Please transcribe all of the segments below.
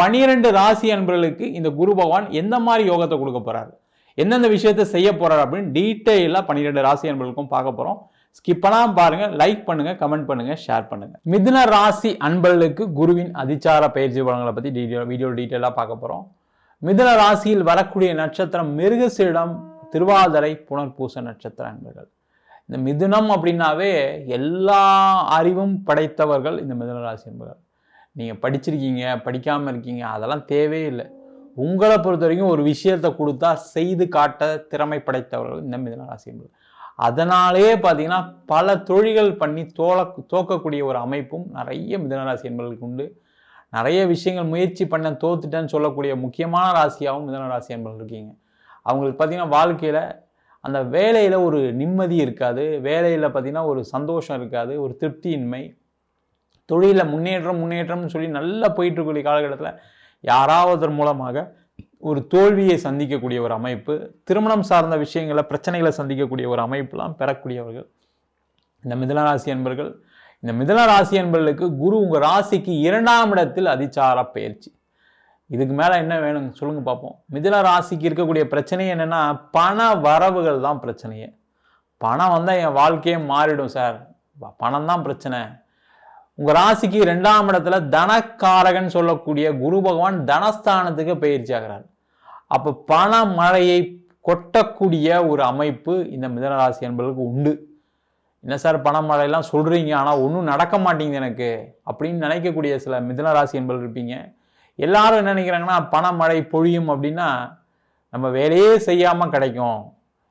பனிரெண்டு ராசி அன்பர்களுக்கு இந்த குரு பகவான் எந்த மாதிரி யோகத்தை கொடுக்க போறாரு? எந்தெந்த விஷயத்தை செய்ய போறாரு அப்படின்னு டீட்டெயிலாக பன்னிரெண்டு ராசி அன்பர்களுக்கும் பார்க்க போறோம். ஸ்கிப்பெல்லாம் பாருங்கள் பாருங்க லைக் பண்ணுங்க கமெண்ட் பண்ணுங்க ஷேர் பண்ணுங்க. மிதுன ராசி அன்பர்களுக்கு குருவின் அதிச்சார பயிற்சி பலன்களை பத்தி டீட்டெயில் வீடியோ டீட்டெயிலாக பார்க்க போறோம். மிதுன ராசியில் வரக்கூடிய நட்சத்திரம் மிருகசீடம் திருவாதிரை புனர்பூச நட்சத்திர அன்பர்கள். இந்த மிதுனம் அப்படின்னாவே எல்லா அறிவும் படைத்தவர்கள் இந்த மிதுன ராசி அன்பர்கள். நீங்கள் படிச்சிருக்கீங்க படிக்காமல் இருக்கீங்க அதெல்லாம் தேவையே இல்லை. உங்களை பொறுத்த வரைக்கும் ஒரு விஷயத்தை கொடுத்தா செய்து காட்ட திறமை படைத்தவர்கள் இந்த மிதுன ராசி என்பது. அதனாலே பார்த்தீங்கன்னா பல தொழில்கள் பண்ணி தோல தோக்கக்கூடிய ஒரு அமைப்பும் நிறைய மிதனராசி என்பவர்களுக்கு உண்டு. நிறைய விஷயங்கள் முயற்சி பண்ண தோத்துட்டேன்னு சொல்லக்கூடிய முக்கியமான ராசியாகவும் மிதனராசி என்பவர்கள் இருக்கீங்க. அவங்களுக்கு பார்த்தீங்கன்னா வாழ்க்கையில் அந்த வேலையில் ஒரு நிம்மதி இருக்காது. வேலையில் பார்த்தீங்கன்னா ஒரு சந்தோஷம் இருக்காது. ஒரு திருப்தியின்மை தொழிலில் முன்னேற்றம் முன்னேற்றம்னு சொல்லி நல்லா போயிட்டு இருக்கக்கூடிய காலகட்டத்தில் யாராவது மூலமாக ஒரு தோல்வியை சந்திக்கக்கூடிய ஒரு அமைப்பு திருமணம் சார்ந்த விஷயங்களை பிரச்சனைகளை சந்திக்கக்கூடிய ஒரு அமைப்புலாம் பெறக்கூடியவர்கள். இந்த மிதனராசி என்பர்கள் இந்த மிதனராசி என்பர்களுக்கு குரு உங்கள் ராசிக்கு இரண்டாம் இடத்தில் அதிச்சார பயிற்சி. இதுக்கு மேலே என்ன வேணும் சொல்லுங்க பார்ப்போம் மிதன ராசிக்கு இருக்கக்கூடிய பிரச்சனை என்னென்னா பண வரவுகள் தான் பிரச்சனையே. பணம் வந்தால் என் வாழ்க்கையே மாறிடும் சார். பணம் தான் பிரச்சனை. உங்கள் ராசிக்கு ரெண்டாம் இடத்துல தனக்காரகன் சொல்லக்கூடிய குரு பகவான் தனஸ்தானத்துக்கு பயிற்சி ஆகிறார். அப்போ பண மழையை கொட்டக்கூடிய ஒரு அமைப்பு இந்த மிதனராசி என்பதற்கு உண்டு. என்ன சார் பண மழையெல்லாம் சொல்கிறீங்க ஆனால் ஒன்றும் நடக்க மாட்டேங்குது எனக்கு அப்படின்னு நினைக்கக்கூடிய சில மிதனராசி என்பது இருப்பீங்க. எல்லாரும் என்ன நினைக்கிறாங்கன்னா பணமழை பொழியும் அப்படின்னா நம்ம வேலையே செய்யாமல் கிடைக்கும்.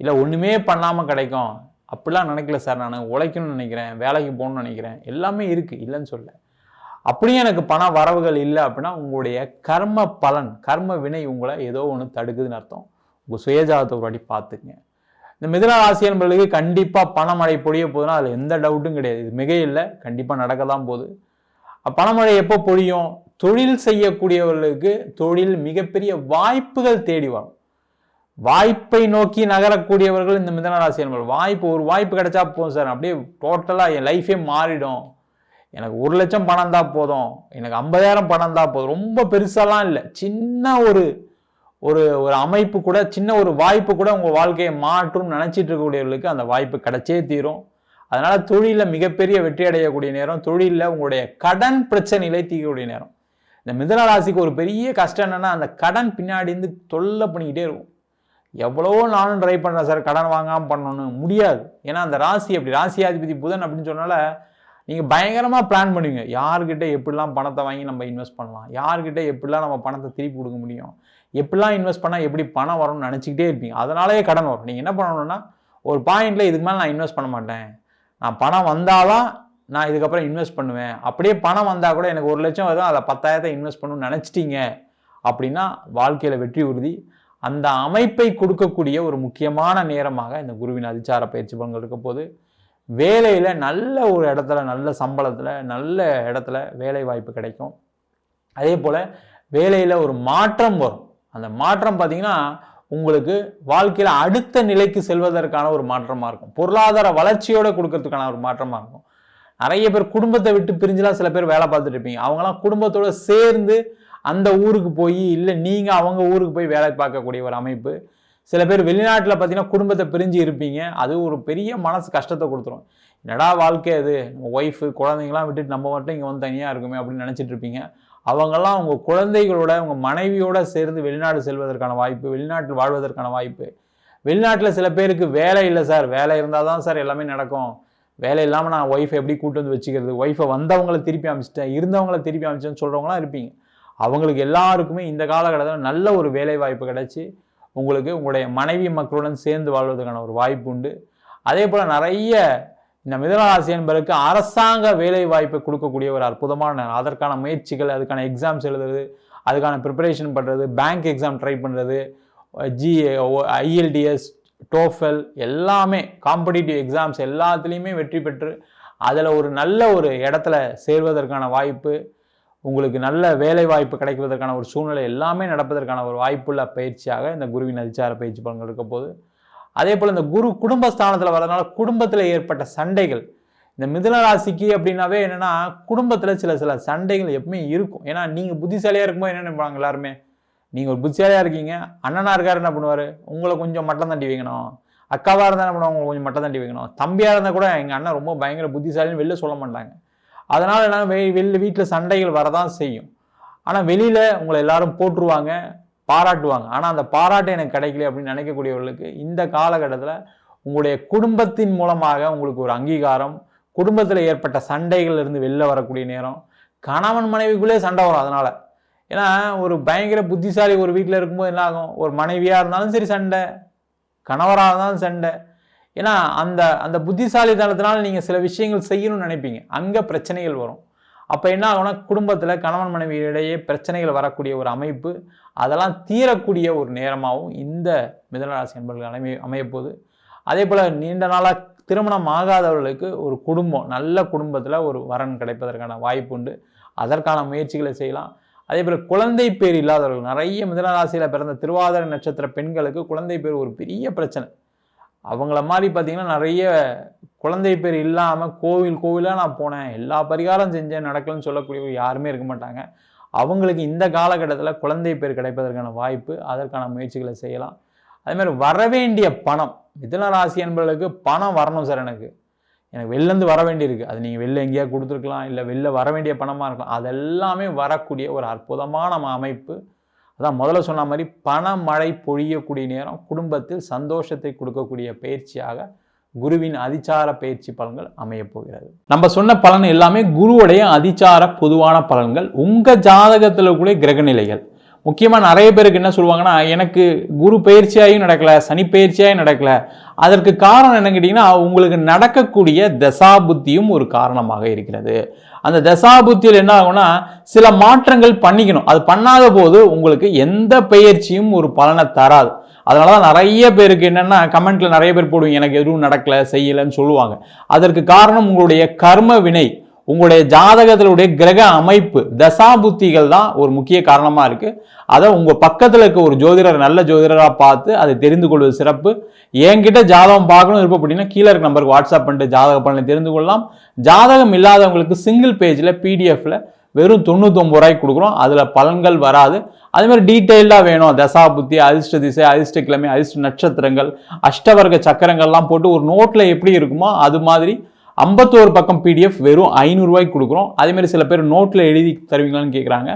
இல்லை ஒன்றுமே பண்ணாமல் கிடைக்கும். அப்படிலாம் நினைக்கல சார் நான். உழைக்கணும்னு நினைக்கிறேன் வேலைக்கு போகணும்னு நினைக்கிறேன். எல்லாமே இருக்குது இல்லைன்னு சொல்ல அப்படியும் எனக்கு பண வரவுகள் இல்லை அப்படின்னா உங்களுடைய கர்ம பலன் கர்ம வினை உங்களை ஏதோ ஒன்று தடுக்குதுன்னு அர்த்தம். உங்கள் சுயஜாதத்தை ஒரு வாட்டி பார்த்துக்குங்க. இந்த மிதன ராசி என்பவர்களுக்கு கண்டிப்பாக பணமழை பொழிய போகுதுன்னா அதில் எந்த டவுட்டும் கிடையாது. இது மிக இல்லை கண்டிப்பாக நடக்க தான் போகுது பணமழை எப்போ பொழியும்? தொழில் செய்யக்கூடியவர்களுக்கு தொழில் மிகப்பெரிய வாய்ப்புகள் தேடி வரும். வாய்ப்பை நோக்கி நகரக்கூடியவர்கள் இந்த மிதனராசி என்பவர் வாய்ப்பு ஒரு வாய்ப்பு கிடைச்சா போதும் சார். அப்படியே டோட்டலாக என் லைஃபே மாறிடும். எனக்கு ஒரு லட்சம் பணம் தான் போதும். எனக்கு ஐம்பதாயிரம் பணம் தான் போதும். ரொம்ப பெருசாலாம் இல்லை. சின்ன ஒரு ஒரு ஒரு அமைப்பு கூட சின்ன ஒரு வாய்ப்பு கூட உங்கள் வாழ்க்கையை மாற்றும் நினச்சிட்டு இருக்கக்கூடியவர்களுக்கு அந்த வாய்ப்பு கிடைச்சே தீரும். அதனால் தொழிலில் மிகப்பெரிய வெற்றி அடையக்கூடிய நேரம் தொழிலில் உங்களுடைய கடன் பிரச்சனைகளை தீர்க்கக்கூடிய நேரம். இந்த மிதன ராசிக்கு ஒரு பெரிய கஷ்டம் என்னென்னா அந்த கடன் பின்னாடி இருந்து தொல்லை பண்ணிக்கிட்டே இருக்கும். எவ்வளவோ நானும் ட்ரை பண்ணுறேன் சார் கடன் வாங்காமல் பண்ணணும்னு. முடியாது. ஏன்னா அந்த ராசி அப்படி ராசியாதிபதி புதன் அப்படின்னு சொன்னால நீங்கள் பயங்கரமாக பிளான் பண்ணுவீங்க. யார்கிட்ட எப்படிலாம் பணத்தை வாங்கி நம்ம இன்வெஸ்ட் பண்ணலாம்? யார்கிட்ட எப்படிலாம் நம்ம பணத்தை திருப்பி கொடுக்க முடியும்? எப்படிலாம் இன்வெஸ்ட் பண்ணால் எப்படி பணம் வரும்னு நினச்சிக்கிட்டே இருப்பீங்க. அதனாலேயே கடன் வரும். நீங்கள் என்ன பண்ணணும்னா ஒரு பாயிண்டில் இதுக்கு மேலே நான் இன்வெஸ்ட் பண்ண மாட்டேன். நான் பணம் வந்தால்தான் நான் இதுக்கப்புறம் இன்வெஸ்ட் பண்ணுவேன். அப்படியே பணம் வந்தால் கூட எனக்கு ஒரு லட்சம் வரும். அதில் பத்தாயிரத்தை இன்வெஸ்ட் பண்ணணும்னு நினச்சிட்டீங்க அப்படின்னா வாழ்க்கையில் வெற்றி உறுதி. அந்த அமைப்பை கொடுக்கக்கூடிய ஒரு முக்கியமான நேரமாக இந்த குருவின் அதிச்சார பயிற்சி பலன்கள் இருக்க போது வேலையில் நல்ல ஒரு இடத்துல நல்ல சம்பளத்தில் நல்ல இடத்துல வேலை வாய்ப்பு கிடைக்கும். அதே போல் வேலையில் ஒரு மாற்றம் வரும். அந்த மாற்றம் பார்த்தீங்கன்னா உங்களுக்கு வாழ்க்கையில் அடுத்த நிலைக்கு செல்வதற்கான ஒரு மாற்றமாக இருக்கும். பொருளாதார வளர்ச்சியோடு கொடுக்கறதுக்கான ஒரு மாற்றமாக இருக்கும். நிறைய பேர் குடும்பத்தை விட்டு பிரிஞ்சுலாம் சில பேர் வேலை பார்த்துட்டு இருப்பீங்க. அவங்களாம் குடும்பத்தோடு சேர்ந்து அந்த ஊருக்கு போய் இல்லை நீங்கள் அவங்க ஊருக்கு போய் வேலை பார்க்கக்கூடிய ஒரு அமைப்பு. சில பேர் வெளிநாட்டில் பார்த்தீங்கன்னா குடும்பத்தை பிரிஞ்சு இருப்பீங்க. அது ஒரு பெரிய மனசு கஷ்டத்தை கொடுத்துரும். என்னடா வாழ்க்கை அது? நம்ம ஒய்ஃபு குழந்தைங்களாம் விட்டுட்டு நம்ம மட்டும் இங்கே வந்து தனியாக இருக்குமே அப்படின்னு நினச்சிட்டு இருப்பீங்க. அவங்கெல்லாம் உங்கள் குழந்தைகளோட உங்கள் மனைவியோட சேர்ந்து வெளிநாடு செல்வதற்கான வாய்ப்பு வெளிநாட்டில் வாழ்வதற்கான வாய்ப்பு. வெளிநாட்டில் சில பேருக்கு வேலை இல்லை சார். வேலை இருந்தால் தான் சார் எல்லாமே நடக்கும். வேலை இல்லாமல் நான் ஒய்ஃபை எப்படி கூட்டு வந்து வச்சுக்கிறது? ஒய்ஃபை வந்தவங்களை திருப்பி அமைச்சிட்டேன் இருந்தவங்களை திருப்பி அமைச்சேன்னு சொல்கிறவங்களாம் இருப்பீங்க. அவங்களுக்கு எல்லாருக்குமே இந்த காலகட்டத்தில் நல்ல ஒரு வேலை வாய்ப்பு கிடைச்சி உங்களுக்கு உங்களுடைய மனைவி மக்களுடன் சேர்ந்து வாழ்வதற்கான ஒரு வாய்ப்பு உண்டு. அதே போல் நிறைய இந்த மிதனராசி என்பதற்கு அரசாங்க வேலை வாய்ப்பை கொடுக்கக்கூடிய ஒரு அற்புதமான அதற்கான முயற்சிகள் அதுக்கான எக்ஸாம்ஸ் எழுதுறது அதுக்கான ப்ரிப்பரேஷன் பண்ணுறது பேங்க் எக்ஸாம் ட்ரை பண்ணுறது ஜி ஐஎல்டிஎஸ் டோஃபெல் எல்லாமே காம்படிட்டிவ் எக்ஸாம்ஸ் எல்லாத்துலேயுமே வெற்றி பெற்று அதில் ஒரு நல்ல ஒரு இடத்துல சேர்வதற்கான வாய்ப்பு உங்களுக்கு நல்ல வேலை வாய்ப்பு கிடைப்பதற்கான ஒரு சூழ்நிலை எல்லாமே நடப்பதற்கான ஒரு வாய்ப்புள்ள பயிற்சியாக இந்த குருவின் அதிச்சார பயிற்சி பலன்கள் இருக்க போது அதே போல் இந்த குரு குடும்பஸ்தானத்தில் வரதுனால குடும்பத்தில் ஏற்பட்ட சண்டைகள். இந்த மிதுன ராசிக்கு அப்படின்னாவே என்னென்னா குடும்பத்தில் சில சில சண்டைகள் எப்பவுமே இருக்கும். ஏன்னா நீங்கள் புத்திசாலியாக இருக்கும்போது என்ன நினைப்பாங்க எல்லாருமே? நீங்கள் ஒரு புத்திசாலியாக இருக்கீங்க அண்ணனாக இருக்கார் என்ன பண்ணுவார்? உங்களை கொஞ்சம் மட்டம் தண்டி வைக்கணும். அக்காவாக இருந்தால் என்ன பண்ணுவாங்க? கொஞ்சம் மட்டம் தண்டி வைக்கணும். தம்பியாக இருந்தால் கூட எங்கள் அண்ணன் ரொம்ப பயங்கர புத்திசாலின்னு வெளில சொல்ல மாட்டாங்க. அதனால் என்ன வெ வெளில வீட்டில் சண்டைகள் வரதான் செய்யும். ஆனால் வெளியில் உங்களை எல்லாரும் போட்டுருவாங்க பாராட்டுவாங்க. ஆனால் அந்த பாராட்டு எனக்கு கிடைக்கல அப்படின்னு நினைக்கக்கூடியவர்களுக்கு இந்த காலகட்டத்தில் உங்களுடைய குடும்பத்தின் மூலமாக உங்களுக்கு ஒரு அங்கீகாரம் குடும்பத்தில் ஏற்பட்ட சண்டைகள் இருந்து வெளில வரக்கூடிய நேரம் கணவன் மனைவிக்குள்ளே சண்டை வரும் அதனால். ஏன்னா ஒரு பயங்கர புத்திசாலி ஒரு வீட்டில் இருக்கும்போது என்ன ஆகும்? ஒரு மனைவியாக இருந்தாலும் சரி சண்டை கணவராக இருந்தாலும் சண்டை. ஏன்னா அந்த அந்த புத்திசாலித்தனத்தினால நீங்கள் சில விஷயங்கள் செய்யணும்னு நினைப்பீங்க. அங்கே பிரச்சனைகள் வரும். அப்போ என்ன ஆகும்னா குடும்பத்தில் கணவன் மனைவி இடையே பிரச்சனைகள் வரக்கூடிய ஒரு அமைப்பு அதெல்லாம் தீரக்கூடிய ஒரு நேரமாகவும் இந்த மிதனராசி என்பவர்கள் அமைய அமையப்போகுது. அதே போல் நீண்ட நாளாக திருமணம் ஆகாதவர்களுக்கு ஒரு குடும்பம் நல்ல குடும்பத்தில் ஒரு வரன் கிடைப்பதற்கான வாய்ப்பு உண்டு. அதற்கான முயற்சிகளை செய்யலாம். அதே போல் குழந்தை பேர் இல்லாதவர்கள் நிறைய மிதனராசியில் பிறந்த திருவாதிரை நட்சத்திர பெண்களுக்கு குழந்தை பேர் ஒரு பெரிய பிரச்சனை. அவங்கள மாதிரி பார்த்தீங்கன்னா நிறைய குழந்தை பேர் இல்லாமல் கோவில் கோவிலாக நான் போனேன். எல்லா பரிகாரம் செஞ்சேன் நடக்கலன்னு சொல்லக்கூடியவர் யாருமே இருக்க மாட்டாங்க. அவங்களுக்கு இந்த காலகட்டத்தில் குழந்தை பேர் கிடைப்பதற்கான வாய்ப்பு அதற்கான முயற்சிகளை செய்யலாம். அதேமாதிரி வரவேண்டிய பணம் மிதன ராசி என்பவர்களுக்கு பணம் வரணும் சார் எனக்கு. எனக்கு வெளிலேருந்து வர வேண்டியிருக்கு. அது நீங்கள் வெளில எங்கேயா கொடுத்துருக்கலாம் இல்லை வெளில வர வேண்டிய பணமாக இருக்கலாம். அதெல்லாமே வரக்கூடிய ஒரு அற்புதமான அமைப்பு. அதான் முதல்ல சொன்ன மாதிரி பணமழை பொழியக்கூடிய நேரம் குடும்பத்தில் சந்தோஷத்தை கொடுக்கக்கூடிய பயிற்சியாக குருவின் அதிச்சார பயிற்சி பலன்கள் அமையப்போகிறது நம்ம சொன்ன பலன் எல்லாமே குருவுடைய அதிச்சார பொதுவான பலன்கள். உங்கள் ஜாதகத்தில் கூட கிரகநிலைகள். முக்கியமாக நிறைய பேருக்கு என்ன சொல்லுவாங்கன்னா எனக்கு குரு பயிற்சியாயும் நடக்கலை சனி பயிற்சியாயும் நடக்கல. அதற்கு காரணம் என்ன கேட்டிங்கன்னா உங்களுக்கு நடக்கக்கூடிய தசாபுத்தியும் ஒரு காரணமாக இருக்கிறது. அந்த தசாபுத்தியில் என்ன ஆகும்னா சில மாற்றங்கள் பண்ணிக்கணும். அது பண்ணாத போது உங்களுக்கு எந்த பயிற்சியும் ஒரு பலனை தராது. அதனால தான் நிறைய பேருக்கு என்னென்னா கமெண்ட்டில் நிறைய பேர் போடுவீங்க எனக்கு எதுவும் நடக்கலை செய்யலைன்னு சொல்லுவாங்க. அதற்கு காரணம் உங்களுடைய கர்ம வினை. உங்களுடைய ஜாதகத்தினுடைய கிரக அமைப்பு தசாபுத்திகள் தான் ஒரு முக்கிய காரணமாக இருக்குது அதை உங்கள் பக்கத்தில் இருக்க ஒரு ஜோதிடர் நல்ல ஜோதிடராக பார்த்து அதை தெரிந்து கொள்வது சிறப்பு. என்கிட்ட ஜாதகம் பார்க்கணும் இருப்போம் அப்படின்னா கீழே இருக்க நம்பருக்கு வாட்ஸ்அப் பண்ணிட்டு ஜாதக பலனை தெரிந்து கொள்ளலாம். ஜாதகம் இல்லாதவங்களுக்கு சிங்கிள் பேஜில் பிடிஎஃப்பில் வெறும் தொண்ணூத்தொம்பது ரூபாய்க்கு கொடுக்குறோம். அதில் பலன்கள் வராது. அதேமாதிரி டீட்டெயிலாக வேணும். தசா புத்தி அதிர்ஷ்ட திசை அதிர்ஷ்ட கிழமை அதிர்ஷ்ட நட்சத்திரங்கள் அஷ்டவர்க்க சக்கரங்கள்லாம் போட்டு ஒரு நோட்டில் எப்படி இருக்குமோ அது மாதிரி ஐம்பத்தோரு பக்கம் பிடிஎஃப் வெறும் ஐநூறுரூவாய்க்கு கொடுக்குறோம். அதே மாதிரி சில பேர் நோட்டில் எழுதி தருவீங்களான்னு கேட்குறாங்க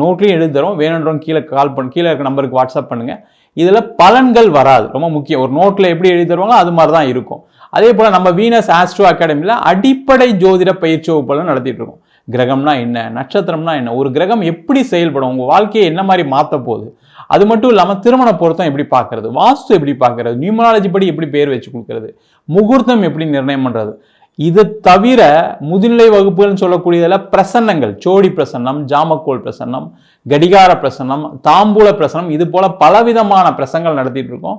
நோட்லையும் எழுதி தரோம். வேணுன்றவங்க கீழே கால் பண்ண கீழே இருக்க நம்பருக்கு வாட்ஸ்அப் பண்ணுங்கள் இதில் பலன்கள் வராது. ரொம்ப முக்கியம். ஒரு நோட்டில் எப்படி எழுதி தருவாங்களோ அது மாதிரி தான் இருக்கும். அதே போல் நம்ம வீனஸ் ஆஸ்ட்ரோ அகாடமியில் அடிப்படை ஜோதிட பயிற்சி வகுப்பெல்லாம் நடத்திட்டு இருக்கோம். கிரகம்னா என்ன? நட்சத்திரம்னா என்ன? ஒரு கிரகம் எப்படி செயல்படும்? உங்கள் வாழ்க்கையை என்ன மாதிரி மாற்ற போகுது? அது மட்டும் இல்லாமல் திருமண பொருத்தம் எப்படி பார்க்கறது வாஸ்து எப்படி பார்க்கறது நியூமராலஜி படி எப்படி பேர் வச்சு கொடுக்கறது? முகூர்த்தம் எப்படி நிர்ணயம் பண்ணுறது இது தவிர முதுநிலை வகுப்புகள்னு சொல்லக்கூடியதில் பிரசன்னங்கள் சோடி பிரசன்னம் ஜாமக்கோல் பிரசன்னம் கடிகார பிரசன்னம் தாம்பூல பிரசன்னம் இது போல் பலவிதமான பிரசங்கள் நடத்திட்டு இருக்கோம்.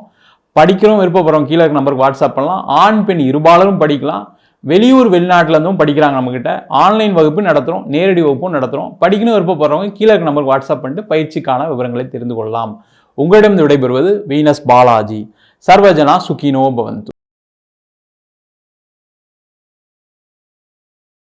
படிக்கிறோம் விருப்பப்படுறோம் கீழே இருக்க நம்பருக்கு வாட்ஸ்அப் பண்ணலாம். ஆண் பெண் இருபாலரும் படிக்கலாம். வெளியூர் வெளிநாட்டிலேருந்தும் படிக்கிறாங்க நம்மக்கிட்ட ஆன்லைன் வகுப்பு நடத்துகிறோம் நேரடி வகுப்பும் நடத்துகிறோம் படிக்கணும் விருப்பப்படுறவங்க கீழே இருக்க நம்பருக்கு வாட்ஸ்அப் பண்ணிட்டு பயிற்சிக்கான விவரங்களை தெரிந்து கொள்ளலாம். உங்களிடம் விடைபெறுவது வீனஸ் பாலாஜி. சர்வஜனா சுகினோ பவந்து.